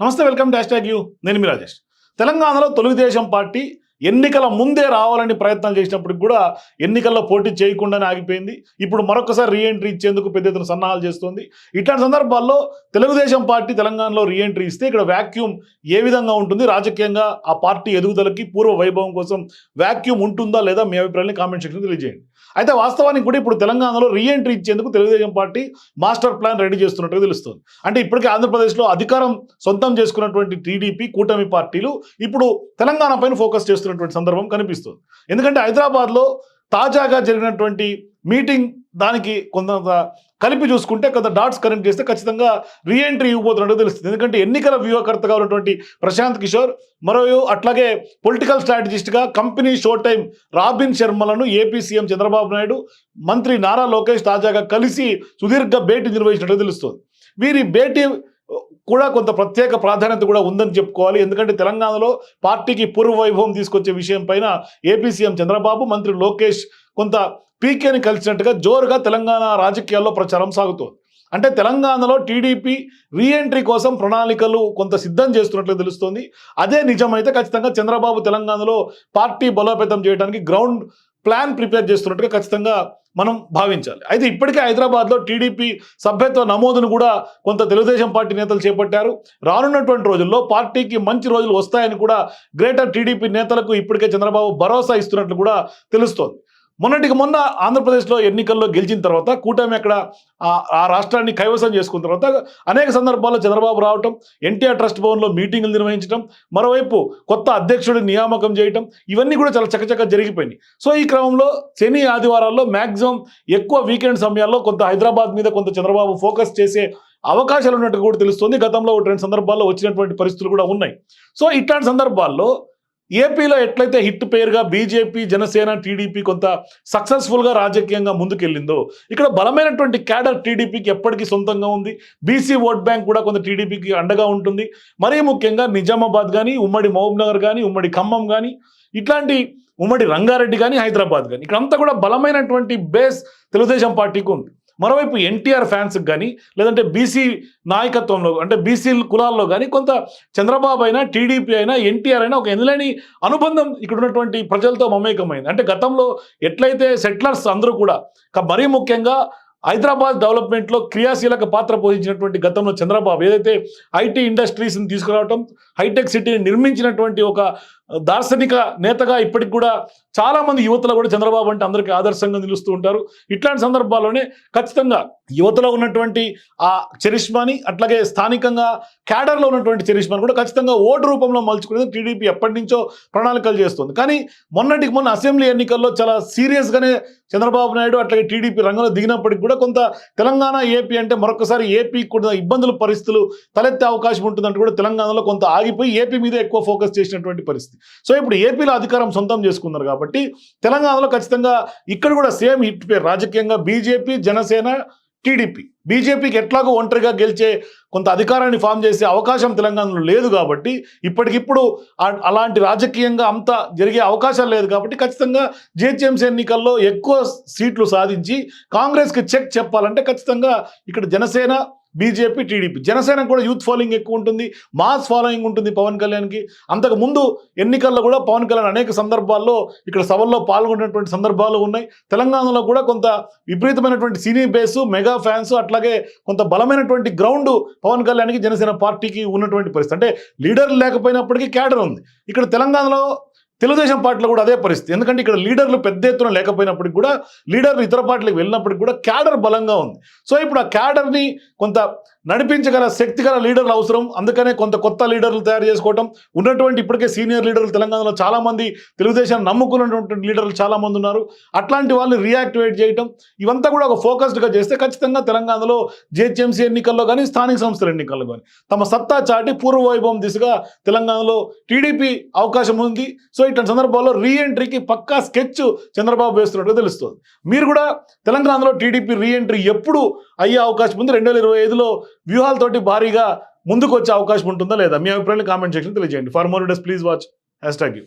నమస్తే welcome dash tag you. నేను మీ రాజేష్. తెలంగాణలో తెలుగుదేశం పార్టీ ఎన్నికల ముందే రావాలని ప్రయత్నాలు చేసినప్పటికి కూడా ఎన్నికల్లో పోటీ చేయకుండానే ఆగిపోయింది. ఇప్పుడు మరొకసారి రీఎంట్రీ ఇచ్చేందుకు పెద్ద ఎత్తున సన్నాహాలు చేస్తుంది. ఇట్లాంటి సందర్భాల్లో తెలుగుదేశం పార్టీ తెలంగాణలో రీఎంట్రీ ఇస్తే ఇక్కడ వ్యాక్యూమ్ ఏ విధంగా ఉంటుంది? రాజకీయంగా ఆ పార్టీ ఎదుగుదలకి పూర్వ వైభవం కోసం వ్యాక్యూమ్ ఉంటుందా లేదా మీ అభిప్రాయాన్ని కామెంట్ సెక్షన్ తెలియజేయండి. అయితే వాస్తవానికి కూడా ఇప్పుడు తెలంగాణలో రీఎంట్రీ ఇచ్చేందుకు Telugu Desam party master plan ready చేస్తున్నట్టుగా తెలుస్తుంది. అంటే ఇప్పటికే ఆంధ్రప్రదేశ్లో అధికారం సొంతం చేసుకున్నటువంటి టీడీపీ కూటమి పార్టీలు ఇప్పుడు తెలంగాణ పైన ఫోకస్ చేస్తున్నటువంటి సందర్భం కనిపిస్తుంది. ఎందుకంటే హైదరాబాద్లో తాజాగా జరిగినటువంటి మీటింగ్ దానికి కొంత కలిపి చూసుకుంటే కొంత డాట్స్ కనెక్ట్ చేస్తే ఖచ్చితంగా రీఎంట్రీ ఇవ్వబోతున్నట్టు తెలుస్తుంది. ఎందుకంటే ఎన్నికల వ్యూహకర్తగా ఉన్నటువంటి ప్రశాంత్ కిషోర్ మరో అట్లాగే పొలిటికల్ స్ట్రాటజిస్ట్గా కంపెనీ షో టైం రాబిన్ శర్మలను ఏపీ సీఎం చంద్రబాబు నాయుడు మంత్రి నారా లోకేష్ తాజాగా కలిసి సుదీర్ఘ భేటీ నిర్వహించినట్టు తెలుస్తుంది. వీరి భేటీ కూడా కొంత ప్రత్యేక ప్రాధాన్యత కూడా ఉందని చెప్పుకోవాలి. ఎందుకంటే తెలంగాణలో పార్టీకి పూర్వ వైభవం తీసుకొచ్చే విషయం పైన ఏపీ సీఎం చంద్రబాబు మంత్రి లోకేష్ కొంత పీకేని కలిసినట్టుగా జోరుగా తెలంగాణ రాజకీయాల్లో ప్రచారం సాగుతోంది. అంటే తెలంగాణలో టీడీపీ రీఎంట్రీ కోసం ప్రణాళికలు కొంత సిద్ధం చేస్తున్నట్లు తెలుస్తోంది. అదే నిజమైతే ఖచ్చితంగా చంద్రబాబు తెలంగాణలో పార్టీ బలోపేతం చేయడానికి గ్రౌండ్ ప్లాన్ ప్రిపేర్ చేస్తున్నట్టుగా ఖచ్చితంగా మనం భావించాలి. అయితే ఇప్పటికే హైదరాబాద్లో టీడీపీ సభ్యత్వ నమోదును కూడా కొంత తెలుగుదేశం పార్టీ నేతలు చేపట్టారు. రానున్నటువంటి రోజుల్లో పార్టీకి మంచి రోజులు వస్తాయని కూడా గ్రేటర్ టీడీపీ నేతలకు ఇప్పటికే చంద్రబాబు భరోసా ఇస్తున్నట్లు కూడా తెలుస్తోంది. మొన్నటికి మొన్న ఆంధ్రప్రదేశ్లో ఎన్నికల్లో గెలిచిన తర్వాత కూటమి అక్కడ ఆ- రాష్ట్రాన్ని కైవసం చేసుకున్న తర్వాత అనేక సందర్భాల్లో చంద్రబాబు రావటం ఎన్టీఆర్ ట్రస్ట్ భవన్లో మీటింగులు నిర్వహించడం మరోవైపు కొత్త అధ్యక్షుడి నియామకం చేయటం ఇవన్నీ కూడా చాలా చకచక జరిగిపోయినాయి. సో ఈ క్రమంలో శని ఆదివారాల్లో మ్యాక్సిమం ఎక్కువ వీకెండ్ సమయాల్లో కొంత హైదరాబాద్ మీద కొంత చంద్రబాబు ఫోకస్ చేసే అవకాశాలు ఉన్నట్టు కూడా తెలుస్తుంది. గతంలో ఒక రెండు సందర్భాల్లో వచ్చినటువంటి పరిస్థితులు కూడా ఉన్నాయి. సో ఇట్లాంటి సందర్భాల్లో ఏపీలో ఎట్లయితే హిట్ పేరుగా బీజేపీ జనసేన టీడీపీ కొంత సక్సెస్ఫుల్గా రాజకీయంగా ముందుకెళ్ళిందో ఇక్కడ బలమైనటువంటి క్యాడర్ టీడీపీకి ఎప్పటికీ సొంతంగా ఉంది. బీసీ ఓట్ బ్యాంక్ కూడా కొంత టీడీపీకి అండగా ఉంటుంది. మరీ ముఖ్యంగా నిజామాబాద్ కానీ ఉమ్మడి మహబూబ్నగర్ కానీ ఉమ్మడి ఖమ్మం కానీ ఇట్లాంటి ఉమ్మడి రంగారెడ్డి కానీ హైదరాబాద్ కానీ ఇక్కడంతా కూడా బలమైనటువంటి బేస్ తెలుగుదేశం పార్టీకి ఉంది. మరోవైపు ఎన్టీఆర్ ఫ్యాన్స్కి కానీ లేదంటే బీసీ నాయకత్వంలో అంటే బీసీ కులాల్లో కానీ కొంత చంద్రబాబు అయినా టీడీపీ అయినా ఎన్టీఆర్ అయినా ఒక ఎనలేని అనుబంధం ఇక్కడ ఉన్నటువంటి ప్రజలతో మమేకమైంది. అంటే గతంలో ఎట్లయితే సెటిలర్స్ అందరూ కూడా మరీ ముఖ్యంగా హైదరాబాద్ డెవలప్మెంట్లో క్రియాశీలక పాత్ర పోషించినటువంటి గతంలో చంద్రబాబు ఏదైతే ఐటీ ఇండస్ట్రీస్ని తీసుకురావటం హైటెక్ సిటీని నిర్మించినటువంటి ఒక దార్శనిక నేతగా ఇప్పటికి కూడా చాలామంది యువతలో కూడా చంద్రబాబు అంటే అందరికీ ఆదర్శంగా నిలుస్తూ ఉంటారు. ఇట్లాంటి సందర్భాల్లోనే ఖచ్చితంగా యువతలో ఉన్నటువంటి ఆ చరిష్మాని అట్లాగే స్థానికంగా క్యాడర్లో ఉన్నటువంటి చరిష్మాని కూడా ఖచ్చితంగా ఓటు రూపంలో మలుచుకునేది టీడీపీ ఎప్పటి నుంచో ప్రణాళికలు చేస్తుంది. కానీ మొన్నటికి మొన్న అసెంబ్లీ ఎన్నికల్లో చాలా సీరియస్గానే చంద్రబాబు నాయుడు అట్లాగే టీడీపీ రంగంలో దిగినప్పటికి కూడా కొంత తెలంగాణ ఏపీ అంటే మరొకసారి ఏపీ కూడా ఇబ్బందుల పరిస్థితులు తలెత్తే అవకాశం ఉంటుందంటే కూడా తెలంగాణలో కొంత ఆగిపోయి ఏపీ మీద ఎక్కువ ఫోకస్ చేసినటువంటి పరిస్థితి. సో ఇప్పుడు ఏపీలో అధికారం సొంతం చేసుకున్నారు కాబట్టి తెలంగాణలో ఖచ్చితంగా ఇక్కడ కూడా సేమ్ హిట్ పేరు. రాజకీయంగా బీజేపీ జనసేన టీడీపీ. బీజేపీకి ఎట్లాగో ఒంటరిగా గెలిచే కొంత అధికారాన్ని ఫామ్ చేసే అవకాశం తెలంగాణలో లేదు కాబట్టి ఇప్పటికిప్పుడు అలాంటి రాజకీయంగా అంత జరిగే అవకాశాలు లేదు కాబట్టి ఖచ్చితంగా జిహెచ్ఎంసీ ఎన్నికల్లో ఎక్కువ సీట్లు సాధించి కాంగ్రెస్కి చెక్ చెప్పాలంటే ఖచ్చితంగా ఇక్కడ జనసేన బీజేపీ టీడీపీ. జనసేన కూడా యూత్ ఫాలోయింగ్ ఎక్కువ ఉంటుంది మాస్ ఫాలోయింగ్ ఉంటుంది పవన్ కళ్యాణ్కి. అంతకు ముందు ఎన్నికల్లో కూడా పవన్ కళ్యాణ్ అనేక సందర్భాల్లో ఇక్కడ సభల్లో పాల్గొన్నటువంటి సందర్భాలు ఉన్నాయి. తెలంగాణలో కూడా కొంత విపరీతమైనటువంటి సినీ బేసు మెగా ఫ్యాన్స్ అట్లాగే కొంత బలమైనటువంటి గ్రౌండ్ పవన్ కళ్యాణ్కి జనసేన పార్టీకి ఉన్నటువంటి పరిస్థితి. అంటే లీడర్ లేకపోయినప్పటికీ క్యాడర్ ఉంది. ఇక్కడ తెలంగాణలో తెలుగుదేశం పార్టీలో కూడా అదే పరిస్థితి. ఎందుకంటే ఇక్కడ లీడర్లు పెద్ద ఎత్తున లేకపోయినప్పటికి కూడా లీడర్లు ఇతర పార్టీలకు వెళ్ళినప్పటికి కూడా క్యాడర్ బలంగా ఉంది. సో ఇప్పుడు ఆ క్యాడర్ని కొంత నడిపించగల శక్తి గల లీడర్లు అవసరం. అందుకనే కొంత కొత్త లీడర్లు తయారు చేసుకోవటం. ఉన్నటువంటి ఇప్పటికే సీనియర్ లీడర్లు తెలంగాణలో చాలామంది తెలుగుదేశం నమ్ముకున్నటువంటి లీడర్లు చాలామంది ఉన్నారు. అట్లాంటి వాళ్ళని రియాక్టివేట్ చేయటం ఇవంతా కూడా ఒక ఫోకస్డ్గా చేస్తే ఖచ్చితంగా తెలంగాణలో జిహెచ్ఎంసీ ఎన్నికల్లో కానీ స్థానిక సంస్థల ఎన్నికల్లో కానీ తమ సత్తా చాటి పూర్వ వైభవం దిశగా తెలంగాణలో టీడీపీ అవకాశం ఉంది. సో ఇట్లాంటి సందర్భాల్లో రీఎంట్రీకి పక్కా స్కెచ్ చంద్రబాబు వేస్తున్నట్టుగా తెలుస్తుంది. మీరు కూడా తెలంగాణలో టీడీపీ రీఎంట్రీ ఎప్పుడు అయ్యే అవకాశం ఉంది? రెండు వేల ఇరవై ఐదులో వ్యూహాలతోటి భారీగా ముందుకు వచ్చే అవకాశం ఉంటుందా లేదా? మీ అభిప్రాయాలు కామెంట్ సెక్షన్ తెలియజేయండి. For more డెస్ please watch hash tag you